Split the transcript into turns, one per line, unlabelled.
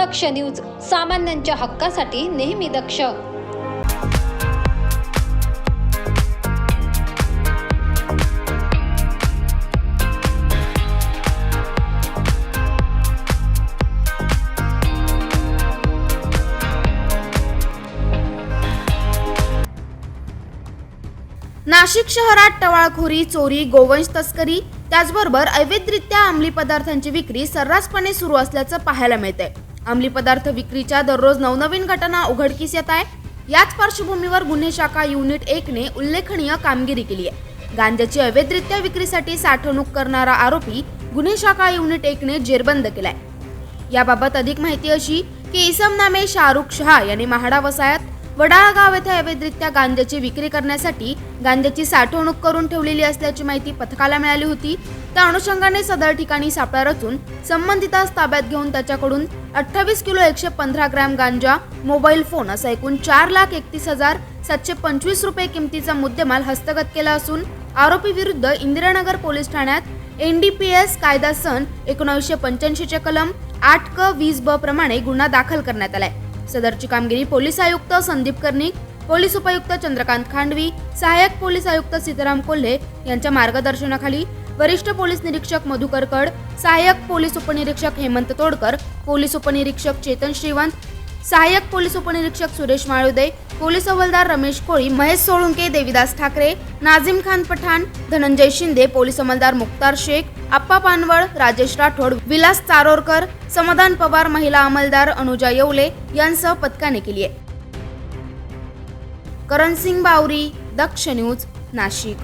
दक्ष news सामान्यांच्या हक्कासाठी नेहमी दक्ष.
नाशिक शहरात टवाळखोरी चोरी गोवंश तस्करी त्याचबरोबर अवैधरित्या अंमली पदार्थांची विक्री सर्रासपणे सुरू असल्याचं पाहायला मिळतंय. अंमली पदार्थ विक्रीच्या दररोज नवनवीन घटना उघडकीस येत आहे याच पार्श्वभूमीवर गुन्हे शाखा युनिट एकने उल्लेखनीय कामगिरी केली आहे. गांजाची अवैधरित्या विक्रीसाठी साठवणूक करणारा आरोपी गुन्हे शाखा युनिट एकने जेरबंद केलाय. याबाबत अधिक माहिती अशी की इसम नामे शाहरुख शहा यांनी महाडा वसायात वडाळगाव येथे अवैधरित्या गांजाची विक्री करण्यासाठी गांजाची साठवणूक करून ठेवलेली असल्याची माहिती पथकाला मिळाली होती. त्या अनुषंगाने सदर ठिकाणी सापळा रचून संबंधितास ताब्यात घेऊन त्याच्याकडून अठ्ठावीस किलो एकशे पंधरा ग्रॅम गांजा मोबाईल फोन असा एकूण चार लाख एकतीस हजार सातशे पंचवीस रुपये किमतीचा मुद्देमाल हस्तगत केला असून आरोपी विरुद्ध इंदिरानगर पोलीस ठाण्यात एनडीपीएस कायदा सन एकोणीसशे पंच्याऐंशीचे कलम आठ क वीस ब प्रमाणे गुन्हा दाखल करण्यात आलाय. सदरची कामगिरी पोलीस आयुक्त संदीप कर्णिक पोलीस उपायुक्त चंद्रकांत खांडवी सहाय्यक पोलीस आयुक्त सीताराम कोल्हे यांच्या मार्गदर्शनाखाली वरिष्ठ पोलीस निरीक्षक मधुकर कड सहाय्यक पोलीस उपनिरीक्षक हेमंत तोडकर पोलीस उपनिरीक्षक चेतन श्रीवंत सहाय्यक पोलीस उपनिरीक्षक सुरेश माळुदे पोलीस हवालदार रमेश कोळी महेश सोळुंके देविदास ठाकरे नाझिम खान पठाण धनंजय शिंदे पोलीस अंमलदार मुक्तार शेख आप्पा पानवळ राजेश राठोड विलास चारोरकर समाधान पवार महिला अंमलदार अनुजा येवले यांसह पथकाने केली आहे. करण सिंग बावरी दक्ष न्यूज नाशिक.